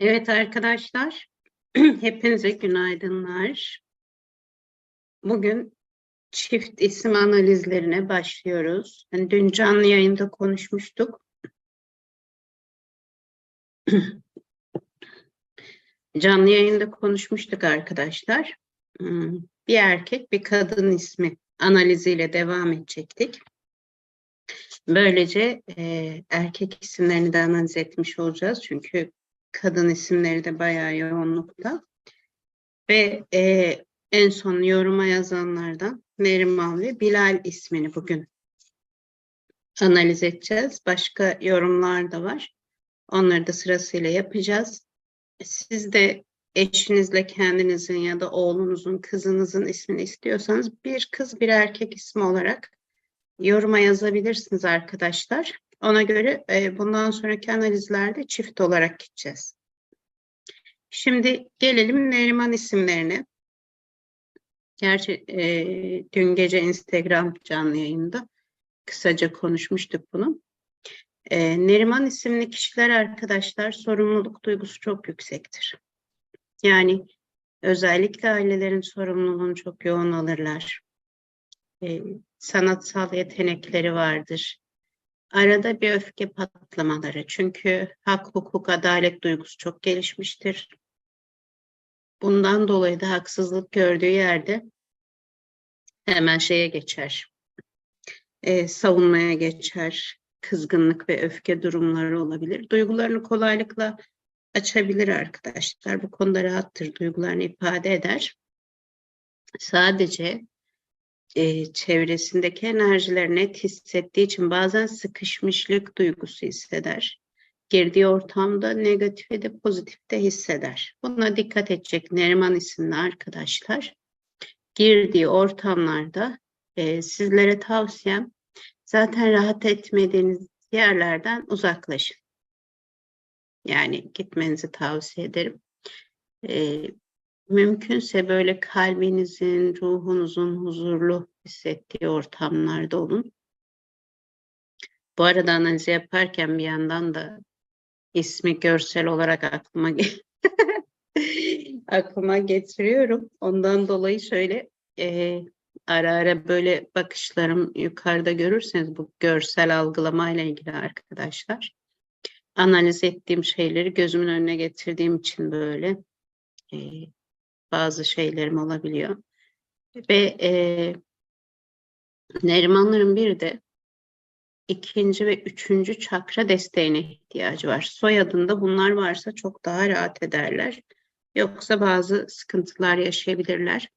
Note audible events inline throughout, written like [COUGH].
Evet arkadaşlar, [CLEARS THROAT] hepinize günaydınlar. Bugün çift isim analizlerine başlıyoruz. Yani dün canlı yayında konuşmuştuk. [CLEARS THROAT] Canlı yayında konuşmuştuk arkadaşlar. Hmm, Bir erkek, bir kadın ismi analiziyle devam edecektik. Böylece e, erkek isimlerini de analiz etmiş olacağız. Çünkü kadın isimleri de bayağı yoğunlukta. Ve e, en son yoruma yazanlardan Neriman ve Bilal ismini bugün analiz edeceğiz. Başka yorumlar da var. Onları da sırasıyla yapacağız. Siz de eşinizle kendinizin ya da oğlunuzun, kızınızın ismini istiyorsanız bir kız bir erkek ismi olarak yoruma yazabilirsiniz arkadaşlar. Ona göre e, bundan sonraki analizlerde çift olarak gideceğiz. Şimdi gelelim Neriman isimlerine. Gerçi e, dün gece Instagram canlı yayında kısaca konuşmuştuk bunu. E, Neriman isimli kişiler arkadaşlar sorumluluk duygusu çok yüksektir. Yani özellikle ailelerin sorumluluğunu çok yoğun alırlar. E, sanatsal yetenekleri vardır. Arada bir öfke patlamaları. Çünkü hak, hukuk, adalet duygusu çok gelişmiştir. Bundan dolayı da haksızlık gördüğü yerde hemen şeye geçer. Ee, savunmaya geçer. Kızgınlık ve öfke durumları olabilir. Duygularını kolaylıkla açabilir arkadaşlar. Bu konuda rahattır. Duygularını ifade eder. Sadece e, çevresindeki enerjileri net hissettiği için bazen sıkışmışlık duygusu hisseder. Girdiği ortamda negatif de pozitif de hisseder. Buna dikkat edecek Neriman isimli arkadaşlar. Girdiği ortamlarda e, sizlere tavsiyem zaten rahat etmediğiniz yerlerden uzaklaşın. Yani gitmenizi tavsiye ederim. E, mümkünse böyle kalbinizin, ruhunuzun huzurlu hissettiği ortamlarda olun. Bu arada analizi yaparken bir yandan da ismi görsel olarak aklıma [LAUGHS] aklıma getiriyorum. Ondan dolayı şöyle e, ara ara böyle bakışlarım yukarıda görürseniz bu görsel algılama ile ilgili arkadaşlar. Analiz ettiğim şeyleri gözümün önüne getirdiğim için böyle e, bazı şeylerim olabiliyor. Ve e, Nerimanların bir de ikinci ve üçüncü çakra desteğine ihtiyacı var. Soyadında bunlar varsa çok daha rahat ederler. Yoksa bazı sıkıntılar yaşayabilirler.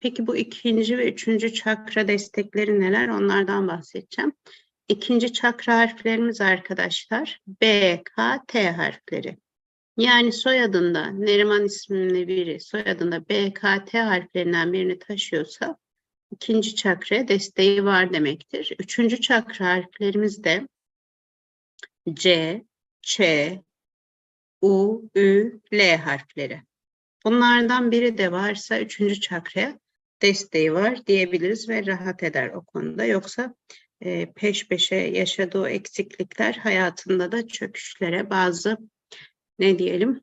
Peki bu ikinci ve üçüncü çakra destekleri neler? Onlardan bahsedeceğim. İkinci çakra harflerimiz arkadaşlar B, K, T harfleri. Yani soyadında Neriman isminde biri soyadında B, K, T harflerinden birini taşıyorsa ikinci çakra desteği var demektir. Üçüncü çakra harflerimiz de C, Ç, U, Ü, L harfleri. Bunlardan biri de varsa üçüncü çakraya desteği var diyebiliriz ve rahat eder o konuda. Yoksa e, peş peşe yaşadığı eksiklikler hayatında da çöküşlere bazı ne diyelim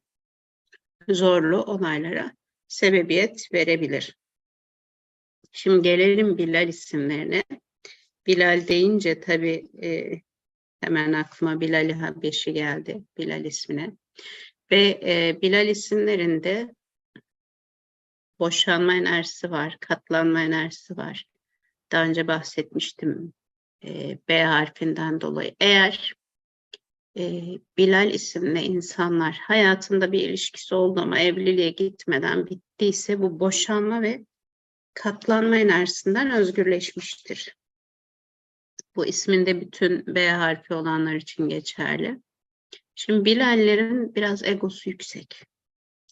zorlu olaylara sebebiyet verebilir. Şimdi gelelim Bilal isimlerine. Bilal deyince tabii e, hemen aklıma Bilal Habeşi geldi Bilal ismine. Ve e, Bilal isimlerinde boşanma enerjisi var, katlanma enerjisi var. Daha önce bahsetmiştim e, B harfinden dolayı. Eğer e, Bilal isimli insanlar hayatında bir ilişkisi oldu ama evliliğe gitmeden bittiyse bu boşanma ve katlanma enerjisinden özgürleşmiştir. Bu isminde bütün B harfi olanlar için geçerli. Şimdi Bilallerin biraz egosu yüksek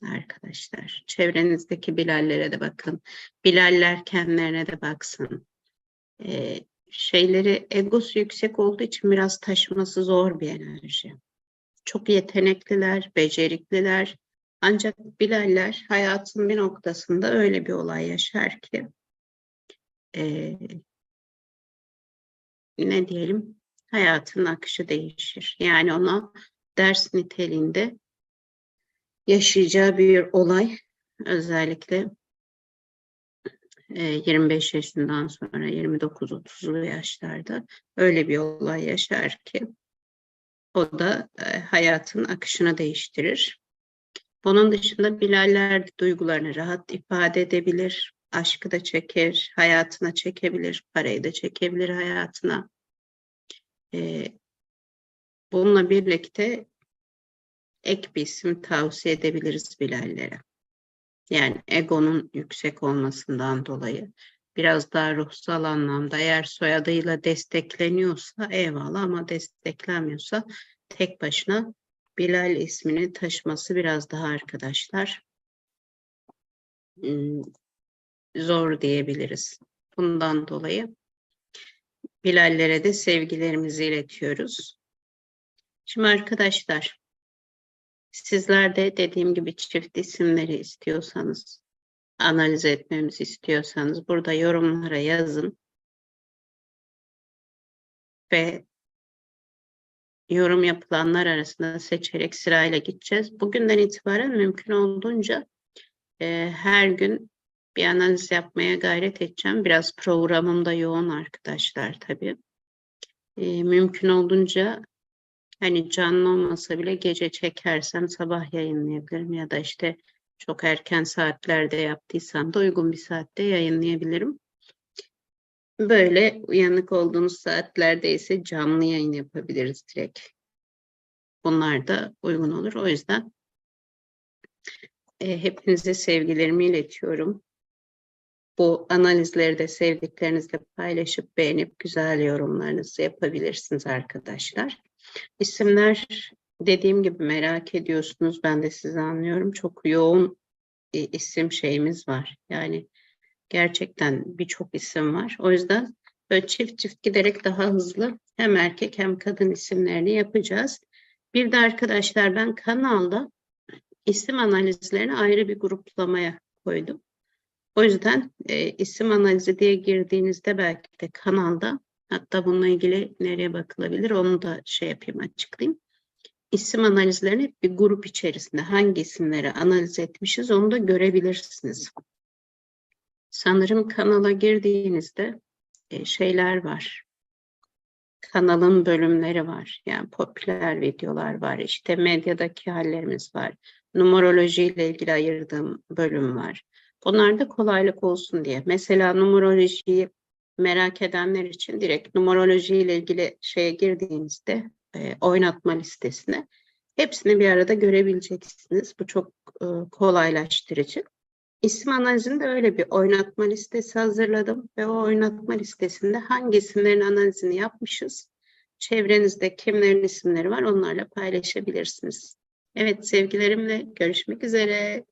arkadaşlar. Çevrenizdeki Bilallere de bakın. Bilaller kendilerine de baksın. Ee, şeyleri egosu yüksek olduğu için biraz taşıması zor bir enerji. Çok yetenekliler, becerikliler. Ancak Bilaller hayatın bir noktasında öyle bir olay yaşar ki e, ne diyelim hayatın akışı değişir. Yani ona ders niteliğinde yaşayacağı bir olay özellikle 25 yaşından sonra 29-30'lu yaşlarda öyle bir olay yaşar ki o da e, hayatın akışını değiştirir. Bunun dışında Bilaller duygularını rahat ifade edebilir, aşkı da çeker, hayatına çekebilir, parayı da çekebilir hayatına. Bununla birlikte ek bir isim tavsiye edebiliriz Bilallere. Yani egonun yüksek olmasından dolayı biraz daha ruhsal anlamda eğer soyadıyla destekleniyorsa eyvallah ama desteklenmiyorsa tek başına Bilal ismini taşıması biraz daha arkadaşlar ım, zor diyebiliriz. Bundan dolayı Bilallere de sevgilerimizi iletiyoruz. Şimdi arkadaşlar sizler de dediğim gibi çift isimleri istiyorsanız analiz etmemizi istiyorsanız burada yorumlara yazın ve yorum yapılanlar arasında seçerek sırayla gideceğiz. Bugünden itibaren mümkün olduğunca e, her gün bir analiz yapmaya gayret edeceğim. Biraz programım da yoğun arkadaşlar tabii. E, mümkün olduğunca hani canlı olmasa bile gece çekersem sabah yayınlayabilirim ya da işte çok erken saatlerde yaptıysam da uygun bir saatte yayınlayabilirim. Böyle uyanık olduğunuz saatlerde ise canlı yayın yapabiliriz direkt. Bunlar da uygun olur. O yüzden e, hepinize sevgilerimi iletiyorum. Bu analizleri de sevdiklerinizle paylaşıp beğenip güzel yorumlarınızı yapabilirsiniz arkadaşlar. İsimler dediğim gibi merak ediyorsunuz. Ben de sizi anlıyorum. Çok yoğun e, isim şeyimiz var. Yani gerçekten birçok isim var. O yüzden böyle çift çift giderek daha hızlı hem erkek hem kadın isimlerini yapacağız. Bir de arkadaşlar ben kanalda isim analizlerini ayrı bir gruplamaya koydum. O yüzden e, isim analizi diye girdiğinizde belki de kanalda hatta bununla ilgili nereye bakılabilir onu da şey yapayım açıklayayım. İsim analizlerini bir grup içerisinde hangi isimleri analiz etmişiz onu da görebilirsiniz. Sanırım kanala girdiğinizde e, şeyler var. Kanalın bölümleri var. Yani popüler videolar var. İşte medyadaki hallerimiz var. Numeroloji ile ilgili ayırdığım bölüm var. Bunlar da kolaylık olsun diye. Mesela numerolojiyi merak edenler için direkt numeroloji ile ilgili şeye girdiğinizde e, oynatma listesine hepsini bir arada görebileceksiniz. Bu çok e, kolaylaştırıcı. İsim analizinde öyle bir oynatma listesi hazırladım ve o oynatma listesinde hangi isimlerin analizini yapmışız, çevrenizde kimlerin isimleri var onlarla paylaşabilirsiniz. Evet sevgilerimle görüşmek üzere.